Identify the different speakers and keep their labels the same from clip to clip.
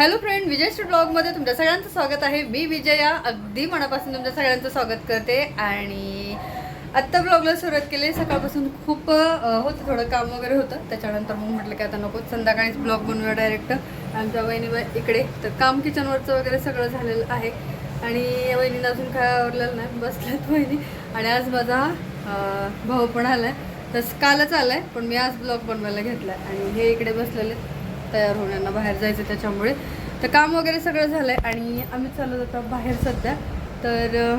Speaker 1: Hello friend विजय street ब्लॉगमध्ये तुमच्या सगळ्यांचं स्वागत आहे. मी विजया अगदी मनापासून तुमच्या सगळ्यांचं स्वागत करते. आणि आत्ता ब्लॉगला सुरुवात केली. सकाळपासून खूप होतं थोडं काम वगैरे होतं. त्याच्यानंतर मग म्हटलं की आता नको संध्याकाळीच ब्लॉग बनवूया डायरेक्ट आमच्या वहिनी इकडे तर काम किचनवरचं वगैरे सगळं झालेलं आहे. आणि वहिनीनं अजून काय आवडलेलं नाही बसल्यात वहिनी. आणि आज माझा भाऊ पण आला आहे तसं कालच आलाय पण मी आज ब्लॉग बनवायला घेतला आणि हे इकडे बसलेले. तयार होण्याना बाहेर जायचं त्याच्यामुळे. तर काम वगैरे सगळं झालं आहे आणि आम्ही चालत आता बाहेर सध्या. तर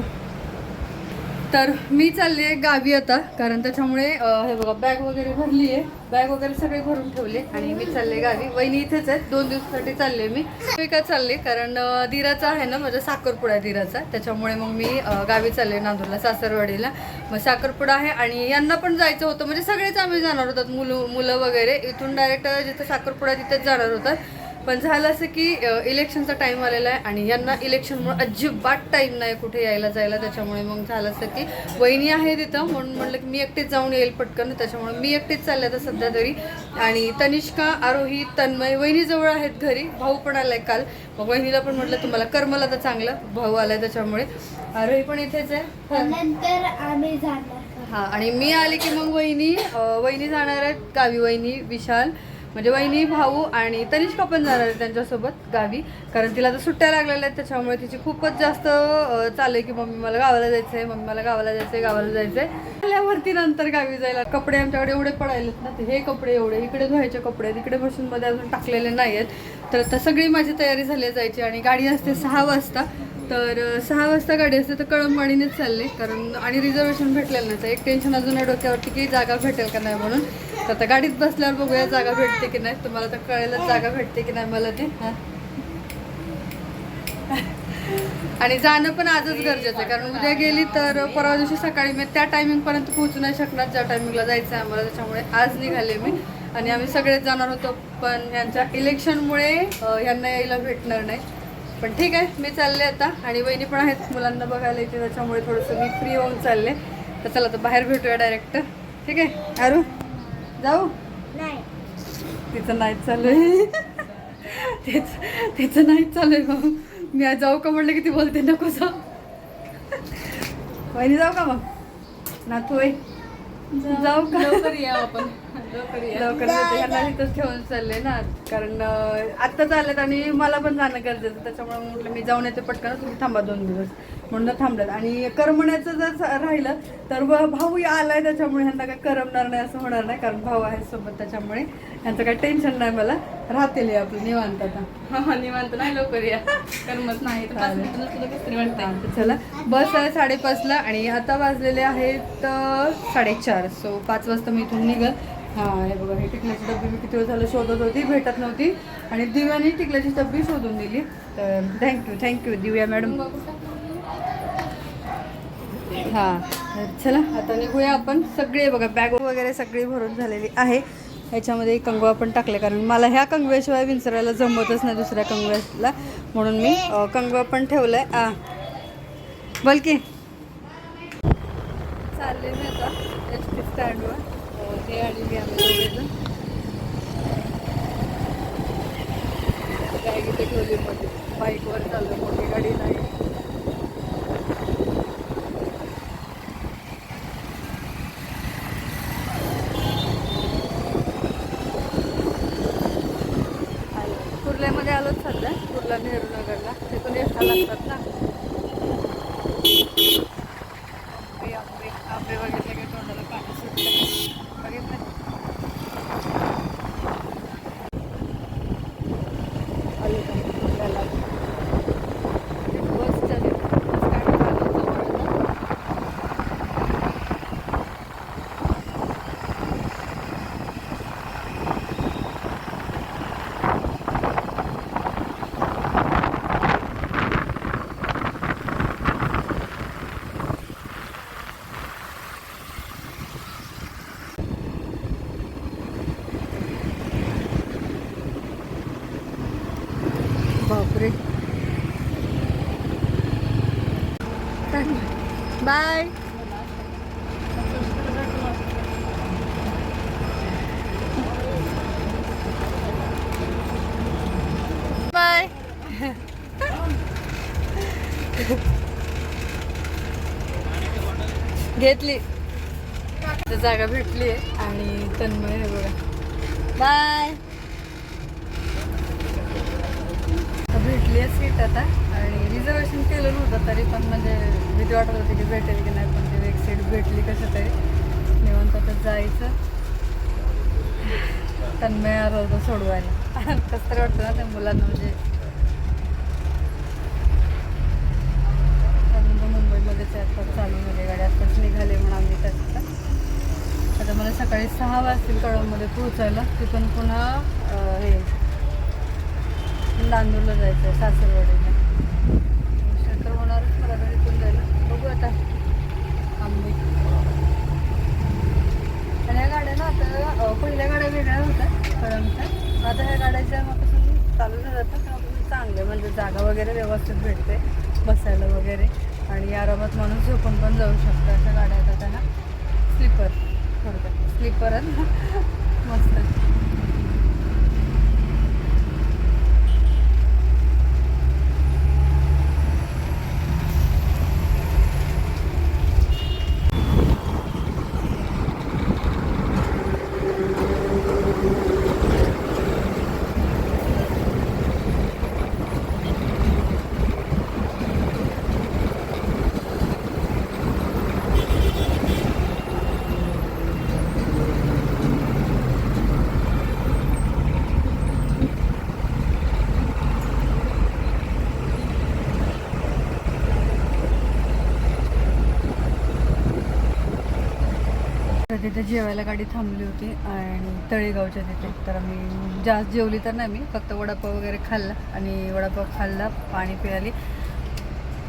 Speaker 1: तर मी चालली आहे गावी आता कारण त्याच्यामुळे हे बघा बॅग वगैरे भरली आहे. बॅग वगैरे सगळे भरून ठेवले आणि मी चालले गावी. वहिनी इथेच आहे दोन दिवसासाठी चालले मी मी. काय चालले कारण दिराचा आहे ना माझा साखरपुडा आहे दिराचा. त्याच्यामुळे मग मी गावी चालले नांदूरला सासरवाडीला. मग साखरपुडा आहे आणि यांना पण जायचं होतं. म्हणजे सगळेच आम्ही जाणार होतात. मुलं मुलं वगैरे. इथून डायरेक्ट जिथं साखरपुडा तिथेच जाणार होतात. पण झालं असं की इलेक्शनचा टाईम आलेला आहे आणि यांना इलेक्शनमुळे अजिबात टाईम नाही कुठे यायला जायला. त्याच्यामुळे मग झालं असं की वहिनी आहे तिथं म्हणून म्हटलं की मी एकटीच जाऊन येईल पटकन. त्याच्यामुळे मी एकटीच चालले आता सध्या तरी. आणि तनिष्का आरोही तन्मय वहिनीजवळ आहेत घरी. भाऊ पण आलाय काल. मग वहिनीला पण म्हटलं तुम्हाला करमल आता चांगलं. भाऊ आलाय त्याच्यामुळे. आरोही पण इथेच आहे.
Speaker 2: नंतर आम्ही जाणार.
Speaker 1: हा आणि मी आले की मग वहिनी वहिनी जाणार आहेत. गावी वहिनी विशाल. म्हणजे वहिनी भाऊ आणि तनिष्का पण जाणार आहे त्यांच्यासोबत गावी. कारण तिला तर सुट्ट्या लागलेल्या आहेत त्याच्यामुळे तिची खूपच जास्त चालू आहे की मम्मी मला गावाला जायचं आहे मम्मी मला गावाला जायचं आहे गावाला जायचं आहे आल्यावरती नंतर गावी जायला कपडे आमच्याकडे एवढे पडायलेत ना ते हे कपडे एवढे इकडे धुवायचे कपडे आहेत इकडे मशीनमध्ये अजून टाकलेले नाही आहेत तर आता सगळी माझी तयारी झाली आहे जायची आणि गाडी असते सहा वाजता. तर सहा वाजता गाडी असते तर कळंबाणीनेच चालले कारण आणि रिझर्वेशन भेटलेलं नाही तर एक टेन्शन अजून डोक्यावरती की जागा भेटेल का नाही म्हणून. तर आता गाडीत बसल्यावर बघूया जागा भेटते की नाही. तुम्हाला तर कळेलच जागा भेटते की नाही मला ते. आणि जाणं पण आजच गरजेचं आहे कारण उद्या गेली तर परवा दिवशी सकाळी मी त्या टायमिंगपर्यंत पोहोचू नाही शकणार. ज्या टायमिंगला जायचं आहे आम्हाला त्याच्यामुळे आज निघाले मी. आणि आम्ही सगळेच जाणार होतो पण यांच्या इलेक्शनमुळे यांना यायला भेटणार नाही. पण ठीक आहे मी चालले आता. आणि वहिनी पण आहेत मुलांना बघायला येते त्याच्यामुळे थोडंसं मी फ्री होऊन चालले. तर चला तर बाहेर भेटूया डायरेक्ट ठीक आहे अरू जाऊ?
Speaker 2: नाही.
Speaker 1: तिचं नाही चालू आहे तेच तिचं नाही चालू आहे भाऊ. मी आज जाऊ का म्हटलं की ती बोलते नको जाऊ. वहिनी जाऊ का मग? नातू आहे जाऊ. का?
Speaker 3: आपण. लवकर
Speaker 1: ह्यांना तिथंच ठेवून चालले ना. कारण आत्ताच आलेत आणि मला पण जाणं गरजेचं त्याच्यामुळे म्हटलं मी जाऊन येते पटकन. तुम्ही थांबा दोन दिवस. म्हणून थांबलेत. आणि करमण्याचं जर राहिलं तर भाऊ आलाय त्याच्यामुळे ह्यांना काही करमणार नाही असं होणार नाही. कारण भाऊ आहे सोबत त्याच्यामुळे ह्यांचं काही टेन्शन नाही मला. राहतील आपलं निवांत आता.
Speaker 3: निवांत. नाही लवकर या. करमत नाही.
Speaker 1: चला. बस आहे साडेपाचला आणि आता वाजलेले आहेत साडेचार. सो पाच वाजता मी इथून निघल. हा हे बघा हे टिकल्याची डब्बी मी किती वेळ झालं शोधत होती भेटत नव्हती. आणि दिव्याने टिकल्याची डब्बी शोधून दिली. तर थँक्यू थँक्यू दिव्या मॅडम. हां चला आता निघूया आपण. सगळे बघा बॅग वगैरे सगळी भरून झालेली आहे. ह्याच्यामध्ये कंगवा पण टाकले कारण मला ह्या कंगव्याशिवाय विंचरायला जमतच नाही दुसऱ्या कंगव्याला. म्हणून मी कंगवा पण ठेवलाय. आ बोल की. चालले मी आता. एच पी स्टँडवर अ, हे आणि मी आम्ही दोघेजण. बॅग इथे ठेवली मोठी बाईकवर चाललो मोठी गाडी नाही आलो. कुर्ल्यामध्ये आलोच सध्या कुर्ला नेहरू नगरला तिथून एसटा लागतात ना आंबे आंबे आंबे बघितले की तोंडाला पाणी सुटलं बघितलं आलो का मी कुर्ल्याला? बसच्या तिथं, बस गाडीवर आलो जवळ. बापरे बाय. बाय. घेतली. जागा भेटली आहे आणि तन्मय हे बघा. बाय. भेटली आहे सीट आता. आणि रिझर्वेशन केलं नव्हतं तरी पण म्हणजे भीती वाटत होती की भेटेल की नाही पण ते एक सीट भेटली कसं तरी निवंत तर जायचं. तन्मय आलं होतं सोडवायला. कसं तरी वाटतं ना त्या मुलांना म्हणजे. मुंबईमध्येच आहे आता चालू झाली गाडी. आत्ताच निघाले म्हणून आम्ही त्यात आता. मला सकाळी सहा वाजतील कळवमध्ये पोहोचायला. तिथून पुन्हा हे नांदूरला जायचं आहे सासरवाडीला. शंकर तर होणारच मला तर इथून जायला बघू आता. आंबे आणि ह्या गाड्या ना आता पहिल्या गाड्या वेगळ्या होत्या कळमच्या. आता ह्या गाड्या जेव्हापासून चालू झाल्या ना चांगलं म्हणजे जागा वगैरे व्यवस्थित भेटते बसायला वगैरे. आणि आरामात माणूस झोपून पण जाऊ शकतो अशा गाड्या आता त्यांना स्लीपर. थोडक्यात स्लीपरच मस्त तर तिथे जेवायला गाडी थांबली होती आणि तळेगावच्या तिथे. तर आम्ही जास्त जेवली तर नाही मी फक्त वडापाव वगैरे खाल्ला आणि वडापाव खाल्ला पाणी पियाली.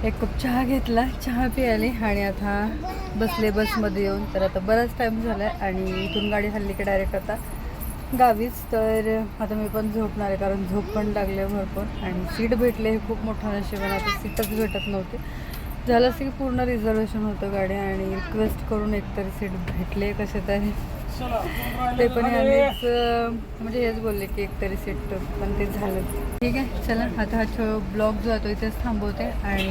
Speaker 1: एक कप चहा घेतला चहा पियाली आणि आता बसले बसमध्ये येऊन. तर आता बराच टाईम झाला आहे आणि इथून गाडी हल्ली की डायरेक्ट आता गावीच. तर आता मी पण झोपणार आहे कारण झोप पण लागली आहे भरपूर आणि सीट भेटले हे खूप मोठं नशीब आहे. आता सीटच भेटत नव्हती. झालं असं की पूर्ण रिझर्वेशन होतं गाडी आणि रिक्वेस्ट करून एकतरी सीट भेटले कसे तरी. ते पण आम्हीच म्हणजे हेच बोलले की एकतरी सीट पण ते झालं ठीक आहे चला आता हा छो ब्लॉग जो आहे तो इथेच थांबवते आणि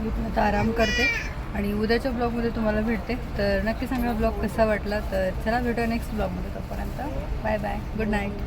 Speaker 1: मी पण आता आराम करते. आणि उद्याच्या ब्लॉगमध्ये तुम्हाला भेटते. तर नक्की सांगा ब्लॉग कसा वाटला. तर चला भेटूया नेक्स्ट ब्लॉगमध्ये तोपर्यंत. Bye bye good night